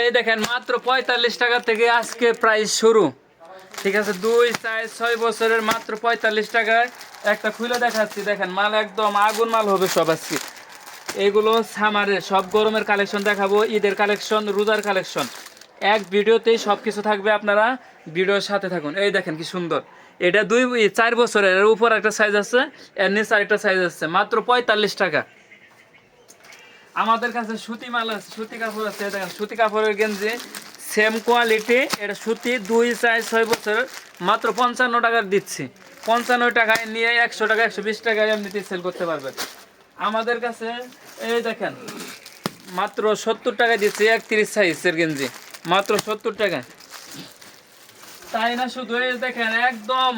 এই দেখেন, মাত্র পঁয়তাল্লিশ টাকা থেকে আজকে প্রাইস শুরু। ঠিক আছে, দুই চার ছয় বছরের মাত্র পঁয়তাল্লিশ টাকায় একটা খুলে দেখাচ্ছি। দেখেন, মাল একদম আগুন মাল হবে সব আজকে। এইগুলো সামারের, সব গরমের কালেকশন দেখাবো, ঈদের কালেকশন, রোজার কালেকশন। এক ভিডিওতেই সব কিছু থাকবে আপনারা, ভিডিওর সাথে থাকুন। এই দেখেন কি সুন্দর। এটা দুই, চার বছরের উপর একটা সাইজ আছে, এর নিচে আরেকটা সাইজ আছে। মাত্র পঁয়তাল্লিশ টাকা। আমাদের কাছে সুতি মাল আছে, সুতি কাপড় আছে, দেখেন, সুতি কাপড়ের গেঞ্জি সেম কোয়ালিটি এটা সুতি, দুই চার ছয় বছর মাত্র পঞ্চান্ন টাকার দিচ্ছি। পঞ্চান্ন টাকায় নিয়ে একশো টাকা, একশো বিশ টাকায় এমনিতে সেল করতে পারবেন। আমাদের কাছে, এই দেখেন, মাত্র সত্তর টাকায় দিচ্ছি, একত্রিশ সাইজের গেঞ্জি, মাত্র সত্তর টাকায়। তাই না শুধু? এই দেখেন, একদম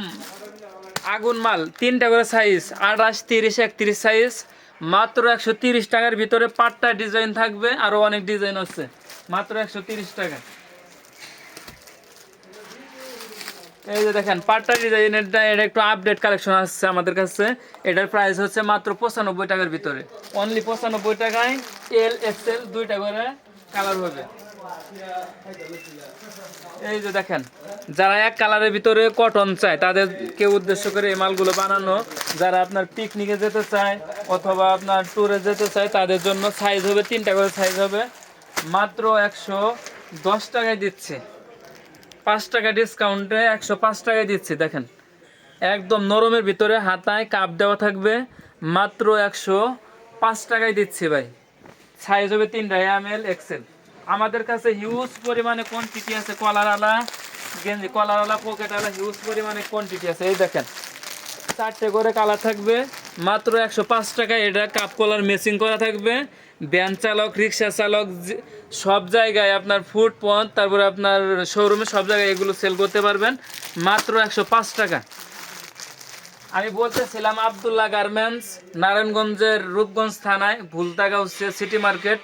আগুন মাল, তিনটা করে সাইজ আঠাশ, তিরিশ, একত্রিশ সাইজ মাত্র একশো তিরিশ টাকার ভিতরে পাট্টা ডিজাইন থাকবে আরও অনেক ডিজাইন আছে। মাত্র একশো তিরিশ টাকা। এই যে দেখেন পাট্টা ডিজাইনের এটা একটু আপডেট কালেকশন আসছে আমাদের কাছে। এটার প্রাইস হচ্ছে মাত্র পঁচানব্বই টাকার ভিতরে। অনলি পঁচানব্বই টাকায় এল এক্সেল দুইটা করে কালার হবে। এই যে দেখেন, যারা এক কালারের ভিতরে কটন চায়, তাদেরকে উদ্দেশ্য করে এই মালগুলো বানানো। যারা আপনার পিকনিকে যেতে চায় অথবা আপনার ট্যুরে যেতে চায়, তাদের জন্য সাইজ হবে, তিনটা করে সাইজ হবে। মাত্র একশো দশ টাকায় দিচ্ছে। পাঁচ টাকা ডিসকাউন্টে একশো পাঁচ টাকায় দিচ্ছে, দেখেন। একদম নরমের ভিতরে হাতায় কাপ দেওয়া থাকবে। মাত্র একশো পাঁচ টাকায় দিচ্ছে ভাই। সাইজ হবে তিনটা এম এল এক্সেল আমাদের কাছে হিউজ পরিমাণে কোয়ান্টিটি আছে কলার আলা গেঞ্জি কলার আলা পকেট আলা হিউজ পরিমাণে কোয়ান্টিটি আছে, এই দেখেন। চারটে করে কালার থাকবে, মাত্র একশো পাঁচ টাকা এটা কাপ কলার মেসিং করা থাকবে। ভ্যান চালক রিক্সা চালক সব জায়গায় আপনার ফুড পথ তারপরে আপনার শোরুমে সব জায়গায় এগুলো সেল করতে পারবেন, মাত্র একশো পাঁচ টাকা। আমি বলতেছিলাম আবদুল্লাহ গার্মেন্টস নারায়ণগঞ্জের রূপগঞ্জ থানায় ভুলতাগাঁও সিটি মার্কেট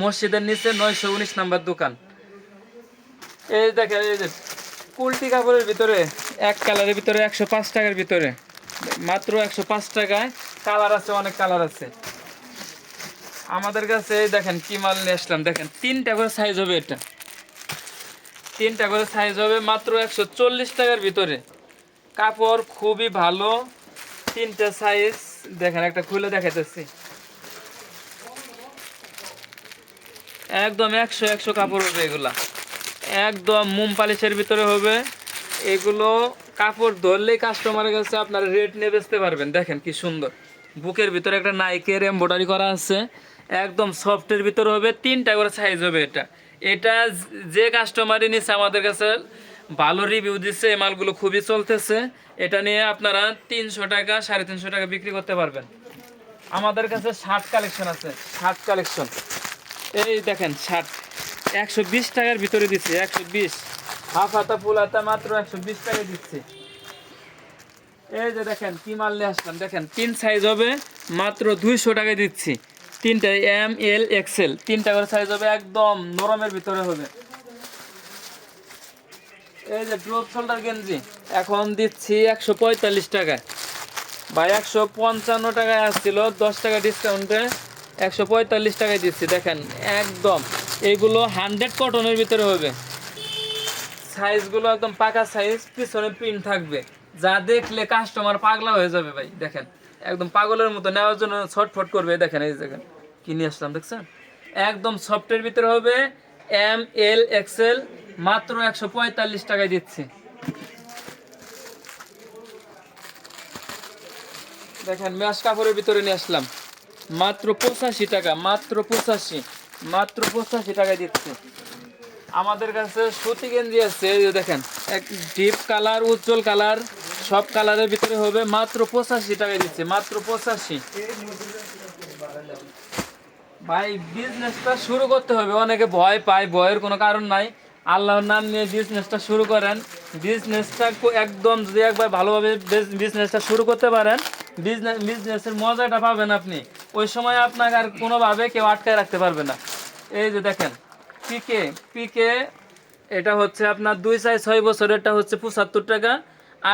মসজিদের নিচে নয়শো উনিশ নাম্বার দোকান। এই দেখেন, এই যে কুলটি কাপড়ের ভিতরে, এক কালারের ভিতরে একশো পাঁচ টাকার ভিতরে। মাত্র একশো পাঁচ টাকায় কালার আছে, অনেক কালার আছে। আমাদের কাছে দেখেন কি মাল নিয়ে আসলাম, দেখেন তিনটা করে সাইজ হবে এটা। তিনটা করে সাইজ হবে মাত্র একশো চল্লিশ টাকার ভিতরে। কাপড় খুবই ভালো, তিনটা সাইজ দেখেন একটা খুলে দেখাইতেছি। একদম একশো একশো কাপড় হবে এগুলা। একদম মোম পালিশের ভিতরে হবে। এগুলো কাপড় ধরলেই কাস্টমারের কাছে আপনারা রেট নিয়ে বেচতে পারবেন। দেখেন কি সুন্দর। বুকের ভিতরে একটা নাইকের এমব্রয়ডারি করা আছে। একদম সফটের ভিতরে হবে। তিনটা করে সাইজ হবে এটা। এটা যে কাস্টমারই নিচ্ছে আমাদের কাছে ভালো রিভিউ দিচ্ছে এই মালগুলো খুবই চলতেছে। এটা নিয়ে আপনারা তিনশো টাকা, সাড়ে তিনশো টাকা বিক্রি করতে পারবেন। আমাদের কাছে শার্ট কালেকশন আছে। শার্ট কালেকশন এই দেখেন শার্ট একশো বিশ টাকার ভিতরে দিচ্ছে একশো বিশ। হাফ হাতা ফুল হাতা মাত্র একশো বিশ টাকায় দিচ্ছে। এই যে দেখেন, কি মাল নিয়ে আসলাম, দেখেন, তিন সাইজ হবে মাত্র দুইশো টাকায় দিচ্ছি। তিনটা এম এল এক্সেল তিনটা করে সাইজ হবে একদম নরমের ভিতরে হবে। এই যে ড্রপ শোল্ডার গেঞ্জি, এখন দিচ্ছি একশো পঁয়তাল্লিশ টাকায়। বা একশো পঞ্চান্ন টাকায় আসছিল, দশ টাকা ডিসকাউন্টে একশো পঁয়তাল্লিশ টাকায় দিচ্ছি, দেখেন, একদম। এইগুলো হান্ড্রেড কটনের ভিতরে হবে। সাইজগুলো একদম পাকা সাইজ, পিছনে প্রিন্ট থাকবে। যা দেখলে কাস্টমার পাগলা হয়ে যাবে ভাই, দেখেন। একদম পাগলের মতো নেওয়ার জন্য ছটফট করবে, দেখেন, এই দেখেন কিনে আসলাম, দেখছেন? একদম সফটের ভিতরে হবে এম এল এক্সেল মাত্র একশো পঁয়তাল্লিশ টাকায় দিচ্ছি। দেখেন, ম্যাশ কাপড়ের ভিতরে নিয়ে আসলাম। মাত্র পঁচাশি টাকা, মাত্র পঁচাশি মাত্র পঁচাশি টাকা দিচ্ছে। আমাদের কাছে সুতি গেঞ্জি আছে দেখেন, এক ডিপ কালার উজ্জ্বল কালার সব কালারের ভিতরে হবে, মাত্র পঁচাশি টাকা দিচ্ছে, মাত্র পঁচাশি। ভাই বিজনেসটা শুরু করতে হবে, অনেকে ভয় পায়, ভয়ের কোনো কারণ নাই। আল্লাহর নাম নিয়ে বিজনেসটা শুরু করেন। বিজনেসটা একদম যদি একবার ভালোভাবে বিজনেসটা শুরু করতে পারেন বিজনেস বিজনেসের মজাটা পাবেন আপনি। ওই সময় আপনাকে আর কোনোভাবে কেউ আটকায় রাখতে পারবে না। এই যে দেখেন পিকে পিকে এটা হচ্ছে আপনার দুই চার ছয় বছরেরটা হচ্ছে পঁচাত্তর টাকা,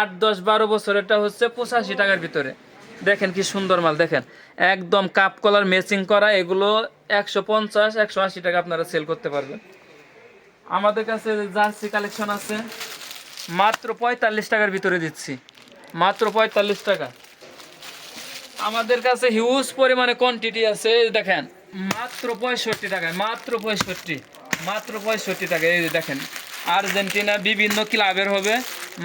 আট দশ বারো বছরেরটা হচ্ছে পঁচাশি টাকার ভিতরে। দেখেন কি সুন্দর মাল, দেখেন, একদম কাপ কলার ম্যাচিং করা, এগুলো একশো পঞ্চাশ, একশো আশি টাকা আপনারা সেল করতে পারবেন। আমাদের কাছে জার্সি কালেকশন আছে, মাত্র পঁয়তাল্লিশ টাকার ভিতরে দিচ্ছি, মাত্র পঁয়তাল্লিশ টাকা। আমাদের কাছে হিউজ পরিমাণে কোয়ান্টিটি আছে দেখেন, মাত্র পঁয়ষট্টি টাকায়, মাত্র পঁয়ষট্টি মাত্র পঁয়ষট্টি টাকায়, এই যে দেখেন, আর্জেন্টিনা বিভিন্ন ক্লাবের হবে,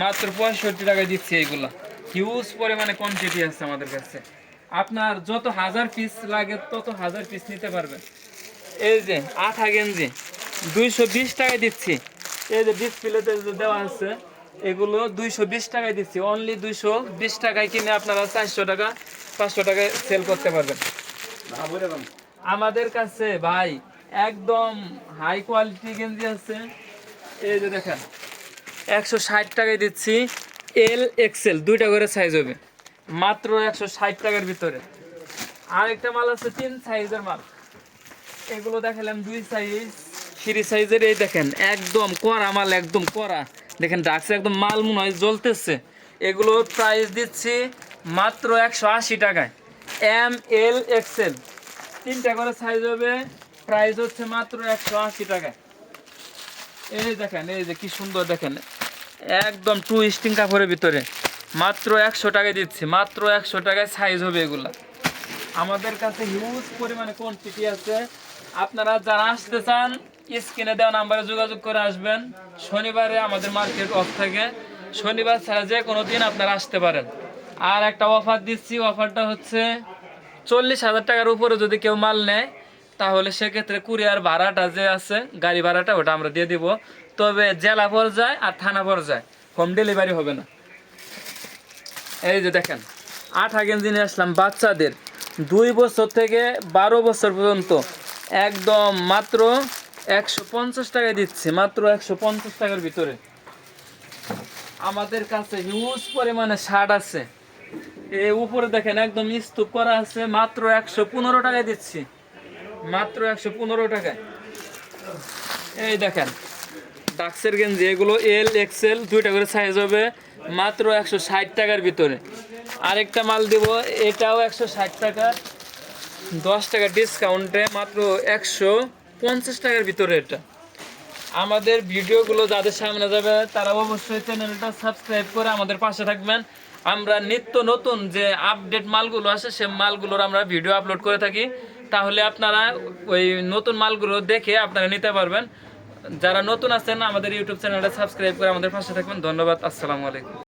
মাত্র পঁয়ষট্টি টাকায় দিচ্ছি এইগুলা। হিউজ পরিমাণে কোয়ান্টিটি আছে আমাদের কাছে। আপনার যত হাজার পিস লাগে, তত হাজার পিস নিতে পারবেন। এই যে আঠা গেঞ্জি, দুইশো বিশ টাকায় দিচ্ছি। এই যে ডিসপ্লেতে যে দেওয়া আছে, এগুলো দুইশো বিশ টাকায় দিচ্ছি। অনলি দুইশো বিশ টাকায় কিনে আপনারা চারশো টাকা পাঁচশো টাকায় সেল করতে পারবেন। আমাদের কাছে ভাই একদম হাই কোয়ালিটি গেঞ্জি আছে। এই যে দেখেন, একশো ষাট টাকায় দিচ্ছি এল এক্সেল দুইটা করে সাইজ হবে। মাত্র একশো ষাট টাকার ভিতরে। আরেকটা মাল আছে তিন সাইজের মাল। এগুলো দেখালাম দুই সাইজ থ্রি সাইজের এই দেখেন, একদম কড়া মাল, একদম কড়া। দেখেন ডাকছে একদম মাল মনে হয় জ্বলতেছে। এগুলো প্রাইস দিচ্ছি মাত্র একশো আশি টাকায়। এম এল এক্সেল তিনটা করে সাইজ হবে প্রাইস হচ্ছে মাত্র একশো আশি টাকায়। এই দেখেন, এই যে কি সুন্দর দেখেন। একদম টু স্টিং কাপড়ের ভিতরে। মাত্র একশো টাকায় দিচ্ছি, মাত্র একশো টাকায় সাইজ হবে এগুলা। আমাদের কাছে হিউজ পরিমাণে কোয়ান্টিটি আছে। আপনারা যারা আসতে চান, স্ক্রিনে দেওয়া নাম্বারে যোগাযোগ করে আসবেন। শনিবারে আমাদের মার্কেট অফ থাকে। শনিবার ছাড়া যে কোনো দিন আপনারা আসতে পারেন। আর একটা অফার দিচ্ছি, অফারটা হচ্ছে চল্লিশ হাজার টাকার উপরে যদি কেউ মাল নেয়, তাহলে সেক্ষেত্রে কুরিয়ার ভাড়াটা যে আছে, গাড়ি ভাড়াটা ওটা আমরা দিয়ে দিব। তবে জেলা পর্যায়ে আর থানা পর্যায়ে, হোম ডেলিভারি হবে না। এই যে দেখেন আঠা গেঞ্জি নিয়ে আসলাম বাচ্চাদের। দুই বছর থেকে বারো বছর পর্যন্ত একদম মাত্র একশো পঞ্চাশ টাকায় দিচ্ছে, মাত্র একশো পঞ্চাশ টাকার ভিতরে। আমাদের কাছে হিউজ পরিমাণে শার্ট আছে। এই উপরে দেখেন একদম স্তূপ করা আছে, মাত্র একশো পনেরো টাকায় দিচ্ছি। মাত্র একশো পনেরো টাকায়। এই দেখেন, ডাক্সের গেঞ্জি, এগুলো এল এক্সেল দুইটা করে সাইজ হবে, মাত্র একশো ষাট টাকার ভিতরে। আরেকটা মাল দিব, এটাও একশো ষাট টাকা। দশ টাকা ডিসকাউন্টে মাত্র একশো পঞ্চাশ টাকার ভিতরে এটা। আমাদের ভিডিওগুলো যাদের সামনে যাবে, তারা অবশ্যই চ্যানেলটা সাবস্ক্রাইব করে আমাদের পাশে থাকবেন। আমরা নিত্য নতুন যে আপডেট মালগুলো আসে সে মালগুলোর আমরা ভিডিও আপলোড করে থাকি। তাহলে আপনারা ওই নতুন মালগুলো দেখে আপনারা নিতে পারবেন। যারা নতুন আছেন, আমাদের ইউটিউব চ্যানেলটা সাবস্ক্রাইব করে আমাদের পাশে থাকবেন। ধন্যবাদ, আসসালামু আলাইকুম।